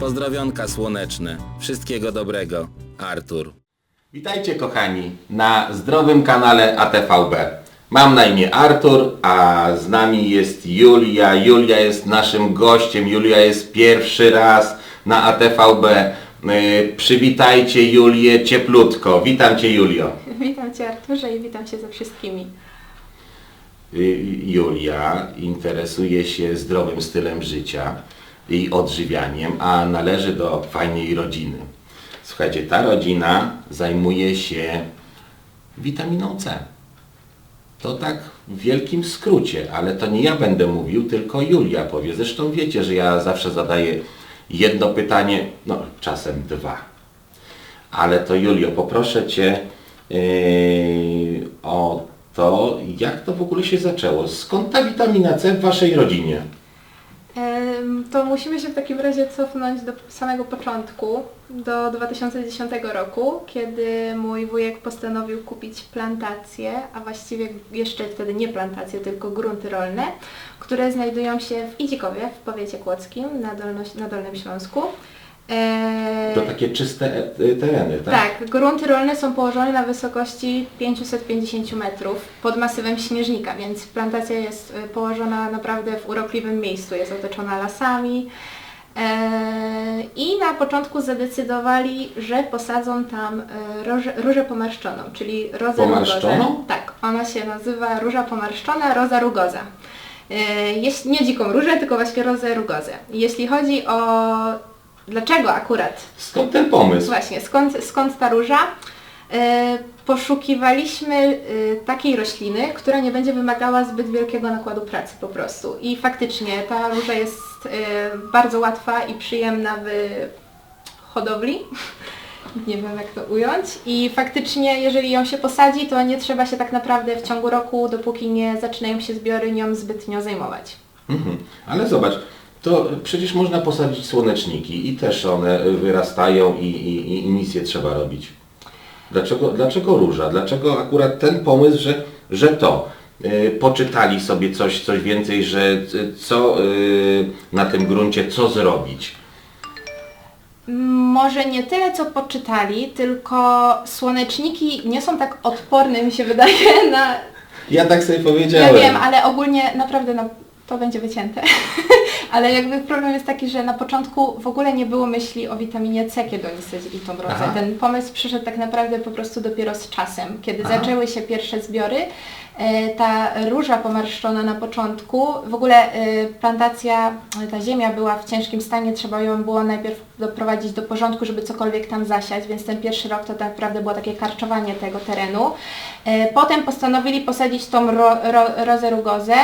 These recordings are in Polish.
Pozdrowionka słoneczne. Wszystkiego dobrego. Artur. Witajcie kochani na zdrowym kanale ATVB. Mam na imię Artur, a z nami jest Julia. Julia jest naszym gościem. Julia jest pierwszy raz na ATVB. Yy, Przywitajcie Julię cieplutko. Witam Cię Julio. Witam Cię Arturze i witam się ze wszystkimi. Y, Julia interesuje się zdrowym stylem życia i odżywianiem, a należy do fajnej rodziny. Słuchajcie, ta rodzina zajmuje się witaminą C. To tak w wielkim skrócie, ale to nie ja będę mówił, tylko Julia powie. Zresztą wiecie, że ja zawsze zadaję jedno pytanie, no czasem dwa. Ale to Julio, poproszę Cię yy, o to, jak to w ogóle się zaczęło. Skąd ta witamina C w Waszej rodzinie? To musimy się w takim razie cofnąć do samego początku, do 2010 roku, kiedy mój wujek postanowił kupić plantacje, a właściwie jeszcze wtedy nie plantacje, tylko grunty rolne, które znajdują się w Idzikowie, w powiecie kłodzkim, na, Dolno- na Dolnym Śląsku. E, To takie czyste e, tereny, tak? Tak, grunty rolne są położone na wysokości 550 metrów pod masywem śnieżnika, więc plantacja jest y, położona naprawdę w urokliwym miejscu, jest otoczona lasami. Eee, I na początku zadecydowali, że posadzą tam e, różę, różę pomarszczoną, czyli rozę Pomarszczoną? Tak, ona się nazywa róża pomarszczona, roza rugoza. E, Jest nie dziką różę, tylko właśnie rozę rugozę. Jeśli chodzi o dlaczego akurat Skąd ten pomysł? Właśnie, skąd, skąd ta róża? E, poszukiwaliśmy e, takiej rośliny, która nie będzie wymagała zbyt wielkiego nakładu pracy po prostu. I faktycznie ta róża jest e, bardzo łatwa i przyjemna w hodowli. Nie wiem jak to ująć. I faktycznie jeżeli ją się posadzi, to nie trzeba się tak naprawdę w ciągu roku, dopóki nie zaczynają się zbiory, nią zbytnio zajmować. Mhm. Ale zobacz, to przecież można posadzić słoneczniki i też one wyrastają i, i, i nic nie trzeba robić. Dlaczego, dlaczego róża? Dlaczego akurat ten pomysł, że, że to? Yy, poczytali sobie coś, coś więcej, że y, co yy, na tym gruncie, co zrobić. Może nie tyle co poczytali, tylko słoneczniki nie są tak odporne, mi się wydaje, na... Ja tak sobie Ja powiedziałem. wiem, ale ogólnie naprawdę no, to będzie wycięte. ale jakby problem jest taki, że na początku w ogóle nie było myśli o witaminie C, kiedy oni sadzili tą rozę. Aha. Ten pomysł przyszedł tak naprawdę po prostu dopiero z czasem, kiedy Aha. zaczęły się pierwsze zbiory. E, Ta róża pomarszczona na początku, w ogóle e, plantacja, e, ta ziemia była w ciężkim stanie, trzeba ją było najpierw doprowadzić do porządku, żeby cokolwiek tam zasiać, więc ten pierwszy rok to tak naprawdę było takie karczowanie tego terenu. Potem postanowili posadzić tą ro, ro, rozę rugozę,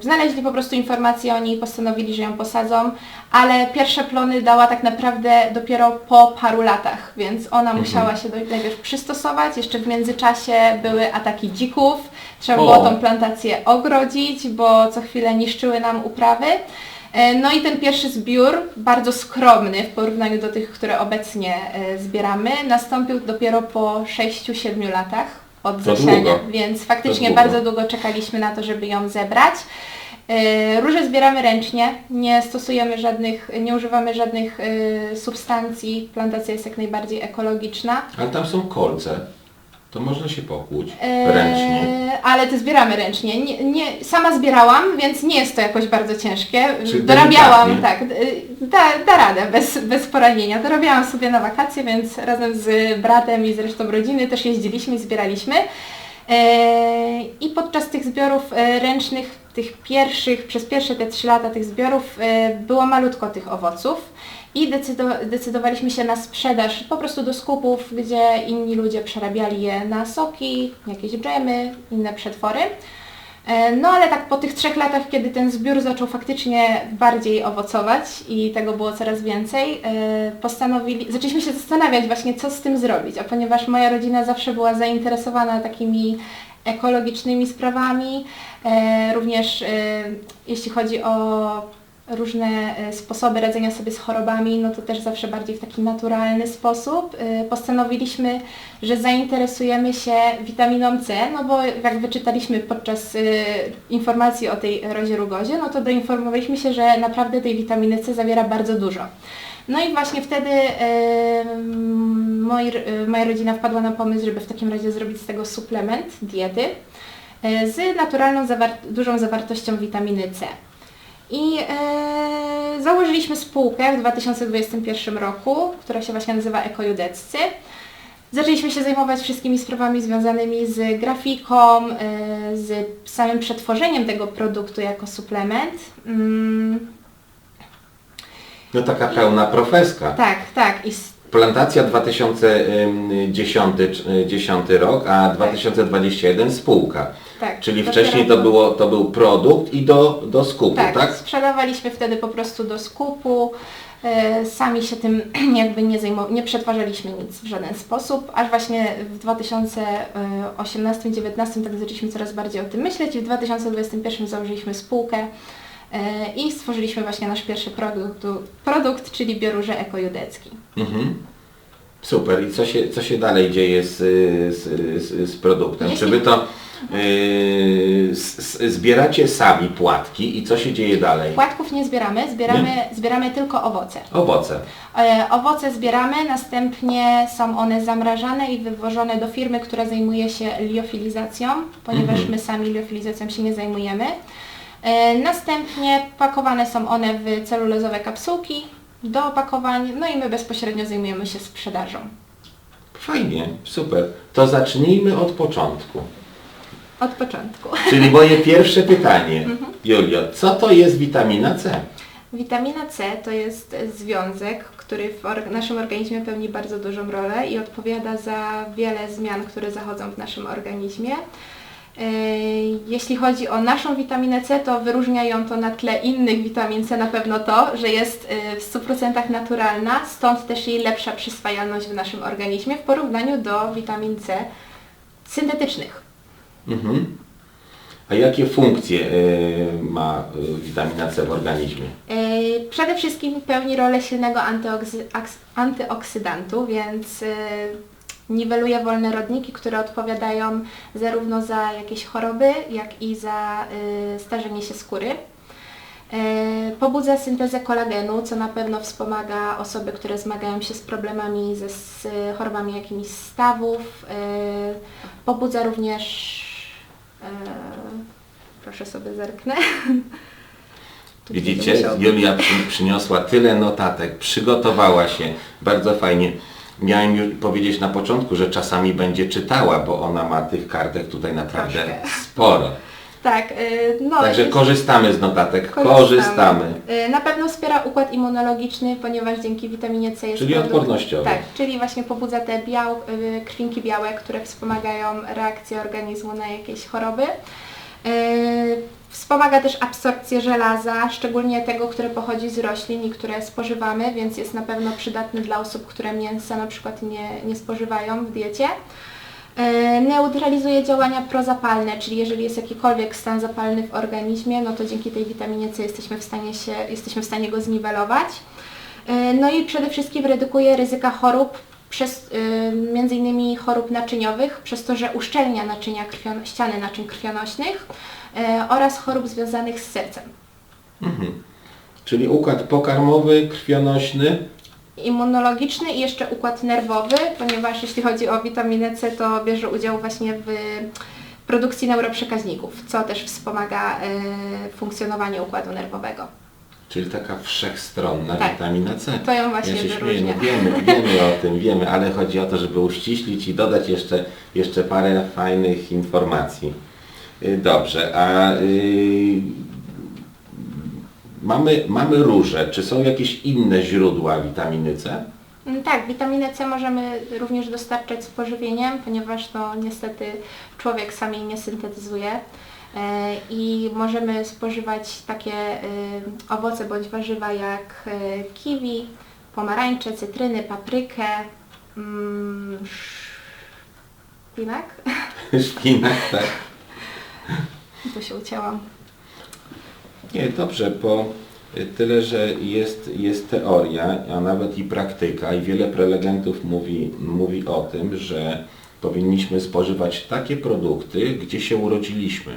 znaleźli po prostu informacje o niej, postanowili, że ją posadzą, ale pierwsze plony dała tak naprawdę dopiero po paru latach, więc ona musiała się do, najpierw przystosować, jeszcze w międzyczasie były ataki dzików, trzeba O. było tą plantację ogrodzić, bo co chwilę niszczyły nam uprawy. E, No i ten pierwszy zbiór, bardzo skromny w porównaniu do tych, które obecnie e, zbieramy, nastąpił dopiero po 6-7 latach od zasiania, więc faktycznie długo. bardzo długo czekaliśmy na to, żeby ją zebrać. E, Róże zbieramy ręcznie, nie stosujemy żadnych, nie używamy żadnych substancji, plantacja jest jak najbardziej ekologiczna. Ale tam są kolce. To można się pokłuć E, ręcznie. Ale te zbieramy ręcznie. Nie, nie, sama zbierałam, więc nie jest to jakoś bardzo ciężkie. Czyli Dorabiałam, delikatnie. tak, da, da radę bez, bez poranienia. Dorabiałam sobie na wakacje, więc razem z bratem i z resztą rodziny też jeździliśmy i zbieraliśmy. E, I podczas tych zbiorów e, ręcznych, tych pierwszych, przez pierwsze te trzy lata tych zbiorów e, było malutko tych owoców i decydo- decydowaliśmy się na sprzedaż po prostu do skupów, gdzie inni ludzie przerabiali je na soki, jakieś dżemy, inne przetwory. E, No ale tak po tych trzech latach, kiedy ten zbiór zaczął faktycznie bardziej owocować i tego było coraz więcej, e, postanowili, zaczęliśmy się zastanawiać właśnie co z tym zrobić, a ponieważ moja rodzina zawsze była zainteresowana takimi ekologicznymi sprawami, e, również jeśli chodzi o różne e, sposoby radzenia sobie z chorobami, no to też zawsze bardziej w taki naturalny sposób. E, Postanowiliśmy, że zainteresujemy się witaminą C, no bo jak wyczytaliśmy podczas e, informacji o tej rozie rugozie, no to doinformowaliśmy się, że naprawdę tej witaminy C zawiera bardzo dużo. No i właśnie wtedy moi, moja rodzina wpadła na pomysł, żeby w takim razie zrobić z tego suplement diety z naturalną dużą zawartością witaminy C. I e, założyliśmy spółkę w 2021 roku, która się właśnie nazywa Ekojudeccy. Zaczęliśmy się zajmować wszystkimi sprawami związanymi z grafiką, e, z samym przetworzeniem tego produktu jako suplement. Mm, No taka pełna profeska. tak, tak. I Plantacja 2010 czy- 10 rok, a 2021 spółka. Tak. Czyli wcześniej to, było- było, to był produkt i do, do skupu, Tak, tak? sprzedawaliśmy wtedy po prostu do skupu. e, Sami się tym jakby nie, zajmow- nie przetwarzaliśmy nic w żaden sposób, aż właśnie w 2018-2019 tak zaczęliśmy coraz bardziej o tym myśleć i w 2021 założyliśmy spółkę e, i stworzyliśmy właśnie nasz pierwszy produkt, produkt czyli bioróże ekojudecki. Mhm. Super. I co się, co się dalej dzieje z, z, z, z produktem? Jeśli- Czy wy to yy, zbieracie sami płatki i co się dzieje dalej? Płatków nie zbieramy, zbieramy, zbieramy tylko owoce. Owoce. E, Owoce zbieramy, następnie są one zamrażane i wywożone do firmy, która zajmuje się liofilizacją, ponieważ Mhm. my sami liofilizacją się nie zajmujemy. E, Następnie pakowane są one w celulozowe kapsułki do opakowań, no i my bezpośrednio zajmujemy się sprzedażą. Fajnie, super. To zacznijmy od początku. Od początku. Czyli moje pierwsze pytanie. Julio, co to jest witamina C? Witamina C to jest związek, który w or- naszym organizmie pełni bardzo dużą rolę i odpowiada za wiele zmian, które zachodzą w naszym organizmie. Yy, Jeśli chodzi o naszą witaminę C, to wyróżnia ją to na tle innych witamin C na pewno to, że jest yy, w 100% naturalna, stąd też jej lepsza przyswajalność w naszym organizmie w porównaniu do witamin C syntetycznych. Mhm. A jakie funkcje yy, ma yy, witamina C w organizmie? Yy, Przede wszystkim pełni rolę silnego antyoksy- antyoksydantu, więc yy, niweluje wolne rodniki, które odpowiadają zarówno za jakieś choroby, jak i za starzenie się skóry. Pobudza syntezę kolagenu, co na pewno wspomaga osoby, które zmagają się z problemami ze z chorobami jakimiś stawów. Pobudza również, proszę sobie zerknę. Widzicie, Julia przy, przyniosła tyle notatek, przygotowała się, bardzo fajnie. Miałem już powiedzieć na początku, że czasami będzie czytała, bo ona ma tych kartek tutaj naprawdę Troszkę. sporo. Tak, yy, no Także jest- korzystamy z notatek, korzystamy. Yy, Na pewno wspiera układ immunologiczny, ponieważ dzięki witaminie C jest Czyli produkt- odpornościowy. Tak, czyli właśnie pobudza te biał, yy, krwinki białe, które wspomagają reakcję organizmu na jakieś choroby. Wspomaga też absorpcję żelaza, szczególnie tego, które pochodzi z roślin i które spożywamy, więc jest na pewno przydatny dla osób, które mięsa na przykład nie, nie spożywają w diecie. E, Neutralizuje działania prozapalne, czyli jeżeli jest jakikolwiek stan zapalny w organizmie, no to dzięki tej witaminie C jesteśmy w stanie, się, jesteśmy w stanie go zniwelować. E, No i przede wszystkim redukuje ryzyka chorób, przez, y, między innymi chorób naczyniowych, przez to, że uszczelnia naczynia ściany naczyń krwionośnych e, oraz chorób związanych z sercem. Czyli układ pokarmowy, krwionośny. Immunologiczny i jeszcze układ nerwowy, ponieważ jeśli chodzi o witaminę C, to bierze udział właśnie w produkcji neuroprzekaźników, co też wspomaga e, funkcjonowanie układu nerwowego. Czyli taka wszechstronna Tak. witamina C. To ją właśnie ja się śmieję, no wiemy, wiemy o tym, wiemy, ale chodzi o to, żeby uściślić i dodać jeszcze, jeszcze parę fajnych informacji. Y, Dobrze, a y, mamy, mamy róże. Czy są jakieś inne źródła witaminy C? Mm, Tak, witaminę C możemy również dostarczać z pożywieniem, ponieważ to niestety człowiek sam jej nie syntetyzuje. E, I możemy spożywać takie e, owoce bądź warzywa jak e, kiwi, pomarańcze, cytryny, paprykę, mm, szpinak. Szpinak, tak. Tu się ucięłam. Nie, dobrze, bo tyle, że jest, jest teoria, a nawet i praktyka i wiele prelegentów mówi, mówi o tym, że powinniśmy spożywać takie produkty, gdzie się urodziliśmy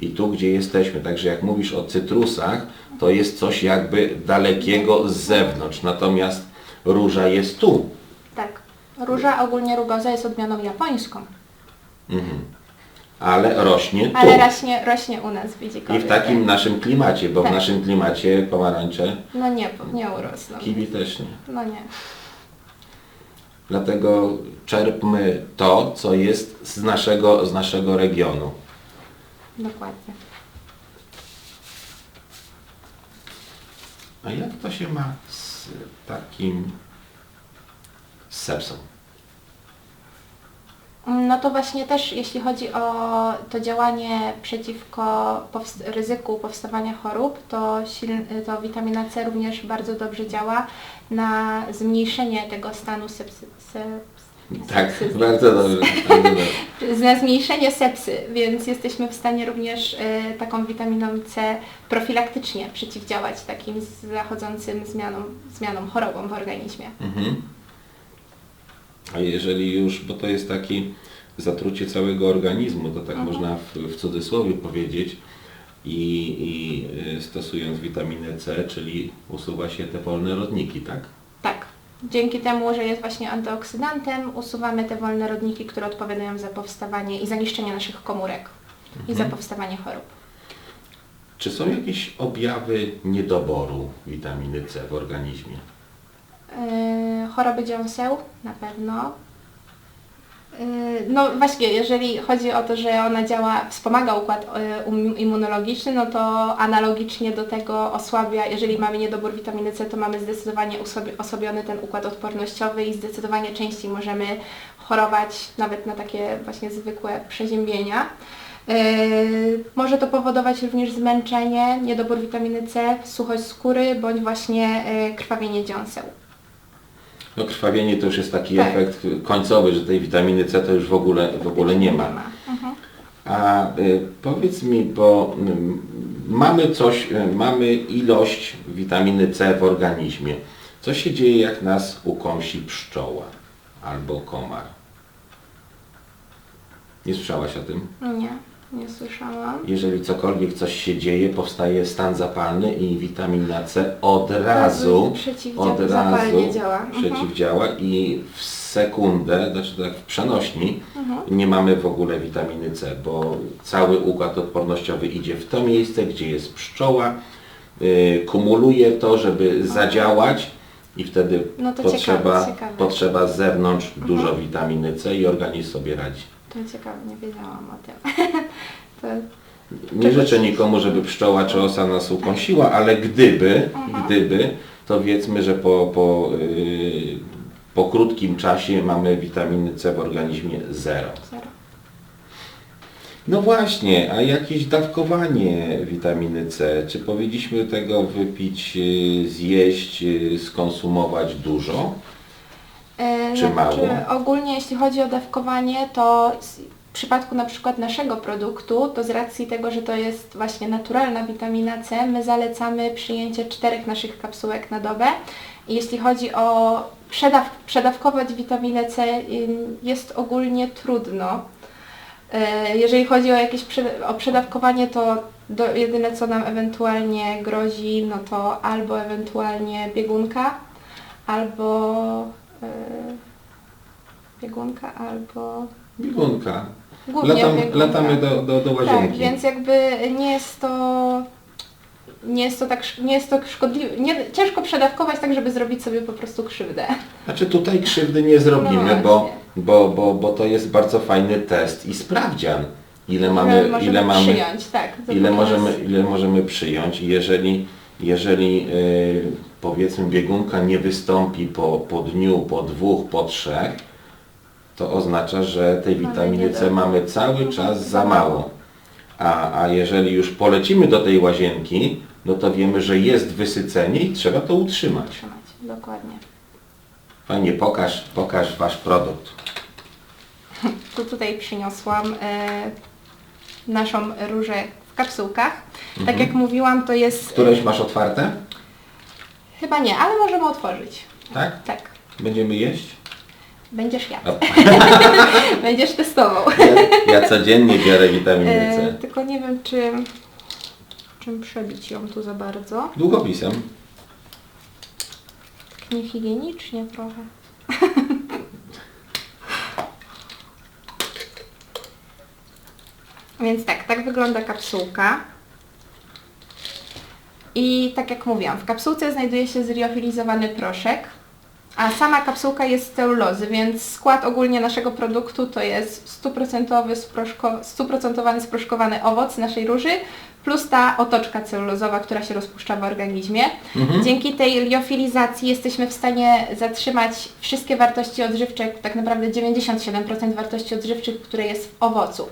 i tu, gdzie jesteśmy. Także jak mówisz o cytrusach, to jest coś jakby dalekiego z zewnątrz, natomiast róża jest tu. Tak. Róża, ogólnie rugoza jest odmianą japońską, Mhm. Ale rośnie tu. ale rośnie, rośnie u nas w I Widzikowie. w takim naszym klimacie, bo Tak. w naszym klimacie pomarańcze, No nie, nie urosną. kiwi też nie. No nie. Dlatego czerpmy to, co jest z naszego, z naszego regionu. Dokładnie. A jak to się ma z takim sepsą? No to właśnie też jeśli chodzi o to działanie przeciwko powst- ryzyku powstawania chorób, to, siln- to witamina C również bardzo dobrze działa na zmniejszenie tego stanu sepsy. Seps- Tak, bardzo dobrze. Bardzo dobrze. na zmniejszenie sepsy, więc jesteśmy w stanie również e, taką witaminą C profilaktycznie przeciwdziałać takim zachodzącym zmianom, zmianom chorobom w organizmie. Mhm. A jeżeli już, bo to jest takie zatrucie całego organizmu, to tak Mhm. można w, w cudzysłowie powiedzieć, i, i y, stosując witaminę C, czyli usuwa się te wolne rodniki, tak? Tak. Dzięki temu, że jest właśnie antyoksydantem, usuwamy te wolne rodniki, które odpowiadają za powstawanie i zaniszczenie naszych komórek i za powstawanie chorób. Czy są jakieś objawy niedoboru witaminy C w organizmie? Yy, choroby dziąseł na pewno. Yy, No właśnie, jeżeli chodzi o to, że ona działa, wspomaga układ yy, um- immunologiczny, no to analogicznie do tego osłabia, jeżeli mamy niedobór witaminy C, to mamy zdecydowanie osłabiony ten układ odpornościowy i zdecydowanie częściej możemy chorować nawet na takie właśnie zwykłe przeziębienia. Może to powodować również zmęczenie, niedobór witaminy C, suchość skóry bądź właśnie krwawienie dziąseł. No krwawienie to już jest taki Tak. efekt końcowy, że tej witaminy C to już w ogóle, w ogóle nie ma. Mhm. A y, powiedz mi, bo mm, mamy coś, y, mamy ilość witaminy C w organizmie. Co się dzieje, jak nas ukąsi pszczoła albo komar? Nie słyszałaś o tym? Nie, nie słyszałam. Jeżeli cokolwiek coś się dzieje, powstaje stan zapalny i witamina C od razu, przeciwdzia- od razu zapalnie działa. Mhm. przeciwdziała i w sekundę, znaczy tak w przenośni, Mhm. nie mamy w ogóle witaminy C, bo cały układ odpornościowy idzie w to miejsce, gdzie jest pszczoła, yy, kumuluje to, żeby zadziałać i wtedy No to potrzeba, ciekawe, ciekawe. potrzeba z zewnątrz Mhm. dużo witaminy C i organizm sobie radzi. To ciekawe, nie wiedziałam o tym. to, Nie życzę nikomu, żeby pszczoła czy osa nas ukąsiła, ale gdyby, Mhm. gdyby, to wiedzmy, że po, po, yy, po krótkim czasie mamy witaminy C w organizmie zero. zero. No właśnie, a jakieś dawkowanie witaminy C? Czy powinniśmy tego wypić, yy, zjeść, yy, skonsumować dużo? E, Czy mało? ogólnie jeśli chodzi o dawkowanie, to w przypadku na przykład naszego produktu, to z racji tego, że to jest właśnie naturalna witamina C, my zalecamy przyjęcie czterech naszych kapsułek na dobę. I jeśli chodzi o przedaw przedawkować witaminę C, ym, jest ogólnie trudno. E, Jeżeli chodzi o jakieś o przedawkowanie, to do, jedyne co nam ewentualnie grozi, no to albo ewentualnie biegunka, albo biegunka, albo Biegunka. głównie Latam, biegunka. latamy do, do, do łazienki. Tak, więc jakby nie jest to nie jest to tak nie jest to szkodliwe, nie, ciężko przedawkować tak, żeby zrobić sobie po prostu krzywdę. Znaczy tutaj krzywdy nie zrobimy, No bo, bo, bo, bo to jest bardzo fajny test i sprawdzian. Ile mamy, Że możemy ile mamy, przyjąć, tak. ile możemy, ile możemy przyjąć i jeżeli, jeżeli yy, powiedzmy biegunka nie wystąpi po, po dniu, po dwóch, po trzech, to oznacza, że tej witaminy C mamy cały Mhm, czas za mało. A, a jeżeli już polecimy do tej łazienki, no to wiemy, że jest wysycenie i trzeba to utrzymać. Trzymać, dokładnie. Fajnie, pokaż, pokaż Wasz produkt. Tu tutaj przyniosłam e, naszą różę w kapsułkach. Tak jak mówiłam, to jest... Któreś masz otwarte? Chyba nie, ale możemy otworzyć. Tak? Tak. Będziemy jeść? Będziesz jadł. O. Będziesz testował. Ja, ja codziennie biorę witaminę E, C. tylko nie wiem, czy... czym przebić ją tu za bardzo. Długopisem. Tak niehigienicznie trochę. Więc tak, tak wygląda kapsułka. I tak jak mówiłam, w kapsułce znajduje się zliofilizowany proszek, a sama kapsułka jest z celulozy, więc skład ogólnie naszego produktu to jest 100% sproszko, 100% sproszkowany owoc naszej róży, plus ta otoczka celulozowa, która się rozpuszcza w organizmie. Dzięki tej liofilizacji jesteśmy w stanie zatrzymać wszystkie wartości odżywcze, tak naprawdę 97% wartości odżywczych, które jest w owocu.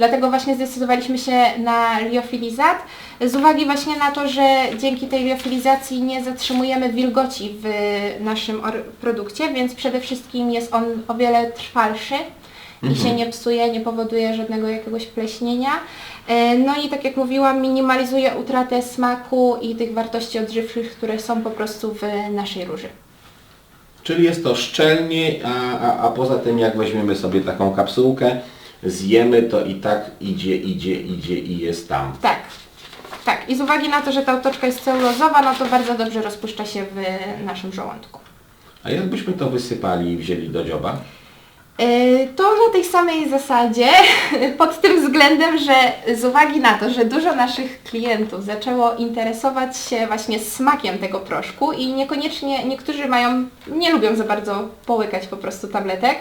Dlatego właśnie zdecydowaliśmy się na liofilizat, z uwagi właśnie na to, że dzięki tej liofilizacji nie zatrzymujemy wilgoci w naszym produkcie, więc przede wszystkim jest on o wiele trwalszy i się nie psuje, nie powoduje żadnego jakiegoś pleśnienia. E, No i tak jak mówiłam, minimalizuje utratę smaku i tych wartości odżywczych, które są po prostu w naszej róży. Czyli jest to szczelnie, a, a, a poza tym jak weźmiemy sobie taką kapsułkę, zjemy to i tak idzie, idzie, idzie i jest tam. Tak, tak. I z uwagi na to, że ta otoczka jest celulozowa, no to bardzo dobrze rozpuszcza się w naszym żołądku. A jakbyśmy to wysypali i wzięli do dzioba? Yy, To na tej samej zasadzie, pod tym względem, że z uwagi na to, że dużo naszych klientów zaczęło interesować się właśnie smakiem tego proszku i niekoniecznie niektórzy mają, nie lubią za bardzo połykać po prostu tabletek,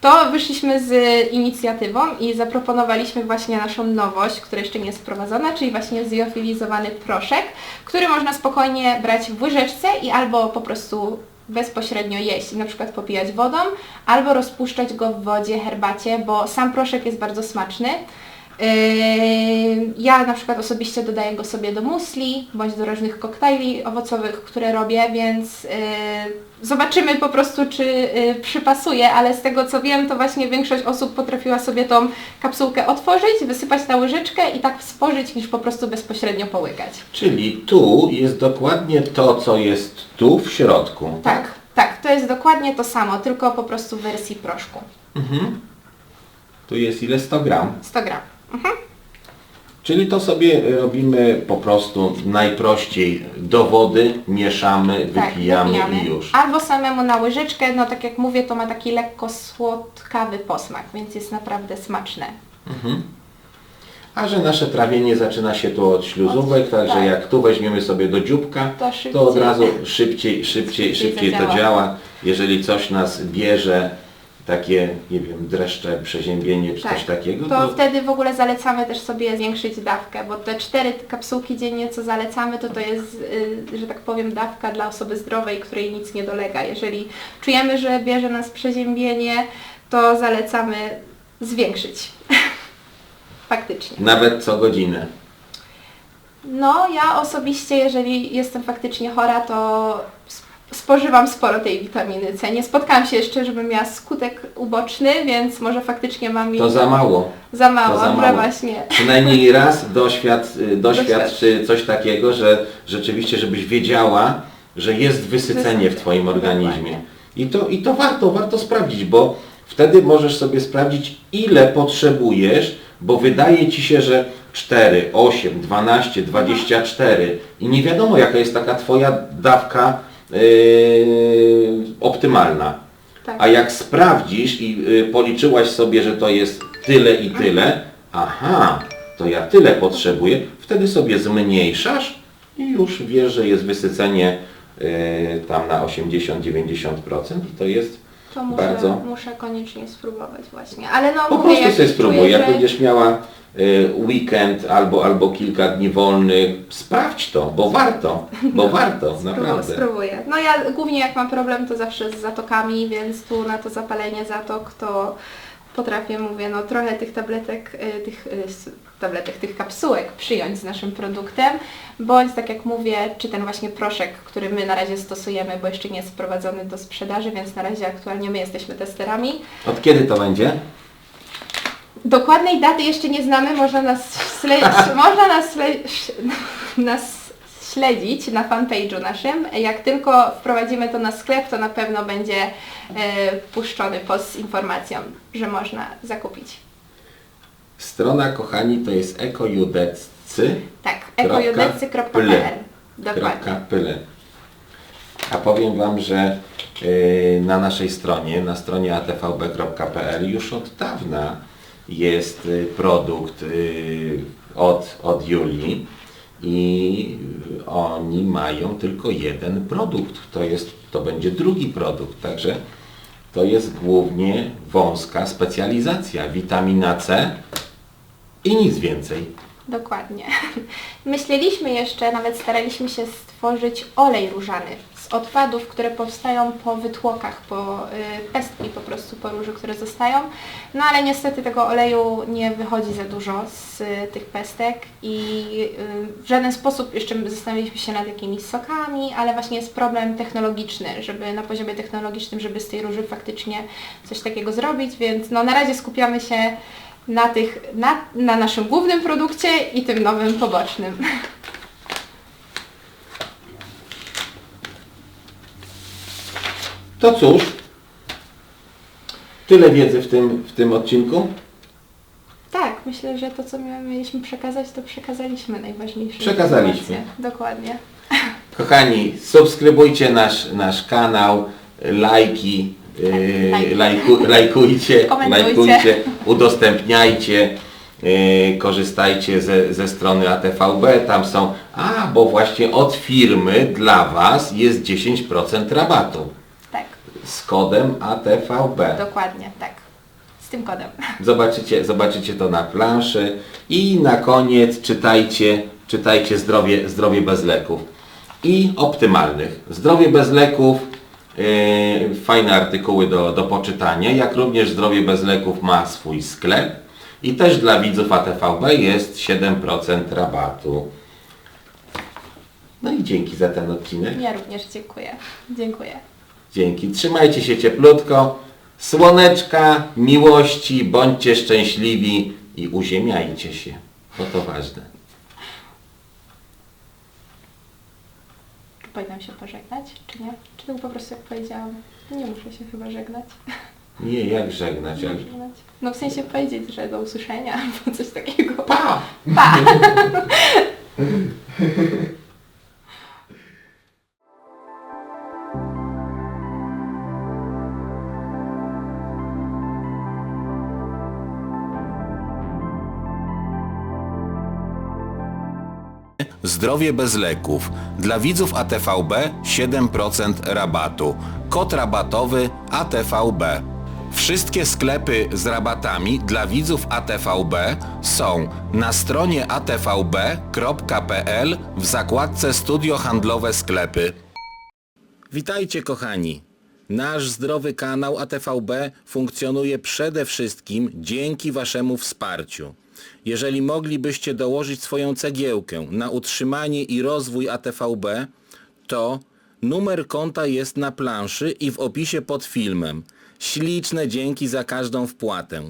to wyszliśmy z inicjatywą i zaproponowaliśmy właśnie naszą nowość, która jeszcze nie jest wprowadzona, czyli właśnie zliofilizowany proszek, który można spokojnie brać w łyżeczce i albo po prostu bezpośrednio jeść na przykład popijać wodą, albo rozpuszczać go w wodzie, herbacie, bo sam proszek jest bardzo smaczny. Yy, Ja na przykład osobiście dodaję go sobie do musli, bądź do różnych koktajli owocowych, które robię, więc yy, zobaczymy po prostu, czy yy, przypasuje, ale z tego co wiem, to właśnie większość osób potrafiła sobie tą kapsułkę otworzyć, wysypać na łyżeczkę i tak spożyć, niż po prostu bezpośrednio połykać. Czyli tu jest dokładnie to, co jest tu w środku. Tak, tak, to jest dokładnie to samo, tylko po prostu w wersji proszku. Tu jest ile? 100 gram. 100 gram. Czyli to sobie robimy po prostu najprościej do wody, mieszamy, Tak, wypijamy wypijamy. i już. Albo samemu na łyżeczkę, no tak jak mówię, to ma taki lekko słodkawy posmak, więc jest naprawdę smaczne. A że nasze trawienie zaczyna się tu od śluzówek, także tak. jak tu weźmiemy sobie do dzióbka, To to, szybciej. od razu szybciej, szybciej, szybciej to zadziała. działa. Jeżeli coś nas bierze, takie, nie wiem, dreszcze, przeziębienie czy coś takiego, Tak. to to wtedy w ogóle zalecamy też sobie zwiększyć dawkę, bo te cztery kapsułki dziennie, co zalecamy, to to jest, y, że tak powiem, dawka dla osoby zdrowej, której nic nie dolega. Jeżeli czujemy, że bierze nas przeziębienie, to zalecamy zwiększyć. Faktycznie. nawet co godzinę. No, ja osobiście, jeżeli jestem faktycznie chora, to sp- spożywam sporo tej witaminy C. Nie spotkałam się jeszcze, żebym miała skutek uboczny, więc może faktycznie mam jej To za mało. za mało, to za mało. właśnie. Przynajmniej raz doświadcz, y, doświadcz Doświadcz. y, coś takiego, że rzeczywiście, żebyś wiedziała, że jest wysycenie w. Twoim organizmie. I to, I to warto, warto sprawdzić, bo wtedy możesz sobie sprawdzić, ile potrzebujesz, bo wydaje Ci się, że 4, 8, 12, 24 i nie wiadomo jaka jest taka Twoja dawka optymalna. Tak. A jak sprawdzisz i y, policzyłaś sobie, że to jest tyle i tyle, aha, to ja tyle potrzebuję, wtedy sobie zmniejszasz i już wiesz, że jest wysycenie y, tam na 80-90% i to jest To muszę, bardzo... muszę koniecznie spróbować właśnie. Ale no Po mówię, prostu jak sobie spróbuj, czuję, jak że- będziesz miała y, weekend albo, albo kilka dni wolnych, sprawdź to, bo warto, bo warto, Spró- naprawdę. Spróbuję. No ja głównie jak mam problem, to zawsze z zatokami, więc tu na to zapalenie zatok to potrafię, mówię, no trochę tych tabletek, y, tych y, tabletek, tych kapsułek przyjąć z naszym produktem, bądź tak jak mówię, czy ten właśnie proszek, który my na razie stosujemy, bo jeszcze nie jest wprowadzony do sprzedaży, więc na razie aktualnie my jesteśmy testerami. Od kiedy to będzie? Dokładnej daty jeszcze nie znamy, można nas, śle- można nas, nas śledzić na fanpage'u naszym. Jak tylko wprowadzimy to na sklep, to na pewno będzie e, puszczony post z informacją, że można zakupić. Strona, kochani, to jest ekojudeccy. Tak, ekojudecy.pl. Dokładnie. A powiem Wam, że y, na naszej stronie, na stronie atvb.pl już od dawna jest y, produkt y, od, od Julii i oni mają tylko jeden produkt. To, jest, to będzie drugi produkt, także to jest głównie wąska specjalizacja. Witamina C i nic więcej. Dokładnie. Myśleliśmy jeszcze, nawet staraliśmy się stworzyć olej różany z odpadów, które powstają po wytłokach, po y, pestki po prostu po róży, które zostają. No ale niestety tego oleju nie wychodzi za dużo z y, tych pestek i y, w żaden sposób jeszcze zastanawialiśmy się nad jakimiś sokami, ale właśnie jest problem technologiczny, żeby na poziomie technologicznym, żeby z tej róży faktycznie coś takiego zrobić, więc no na razie skupiamy się na, tych, na, na naszym głównym produkcie i tym nowym pobocznym. To cóż, tyle wiedzy w tym, w tym odcinku. Tak, myślę, że to co my mieliśmy przekazać, to przekazaliśmy najważniejsze Przekazaliśmy. informacje. Dokładnie. Kochani, subskrybujcie nasz, nasz kanał, lajki, yy, lajku, lajkujcie, lajkujcie, udostępniajcie, yy, korzystajcie ze, ze strony ATVB, tam są, a bo właśnie od firmy dla Was jest 10% rabatu Tak, z kodem ATVB. dokładnie, tak. Z tym kodem. Zobaczycie, zobaczycie to na planszy i na koniec czytajcie, czytajcie zdrowie, zdrowie bez leków i optymalnych. Zdrowie bez leków, fajne artykuły do, do poczytania, jak również zdrowie bez leków ma swój sklep i też dla widzów ATVB jest 7% rabatu. No i dzięki za ten odcinek. Ja również dziękuję. Dziękuję. Dzięki. Trzymajcie się cieplutko. Słoneczka, miłości, bądźcie szczęśliwi i uziemiajcie się. Bo to ważne. Powinnam się pożegnać, czy nie? Czy tylko po prostu jak powiedziałam? Nie muszę się chyba żegnać. Nie, jak żegnać? Jak... Żegnać. No w sensie powiedzieć, że do usłyszenia albo coś takiego. Pa! Pa! Zdrowie bez leków. Dla widzów ATVB 7% rabatu. Kod rabatowy ATVB. Wszystkie sklepy z rabatami dla widzów ATVB są na stronie atvb.pl w zakładce Studio Handlowe Sklepy. Witajcie kochani. Nasz zdrowy kanał ATVB funkcjonuje przede wszystkim dzięki Waszemu wsparciu. Jeżeli moglibyście dołożyć swoją cegiełkę na utrzymanie i rozwój ATVB, to numer konta jest na planszy i w opisie pod filmem. Śliczne dzięki za każdą wpłatę.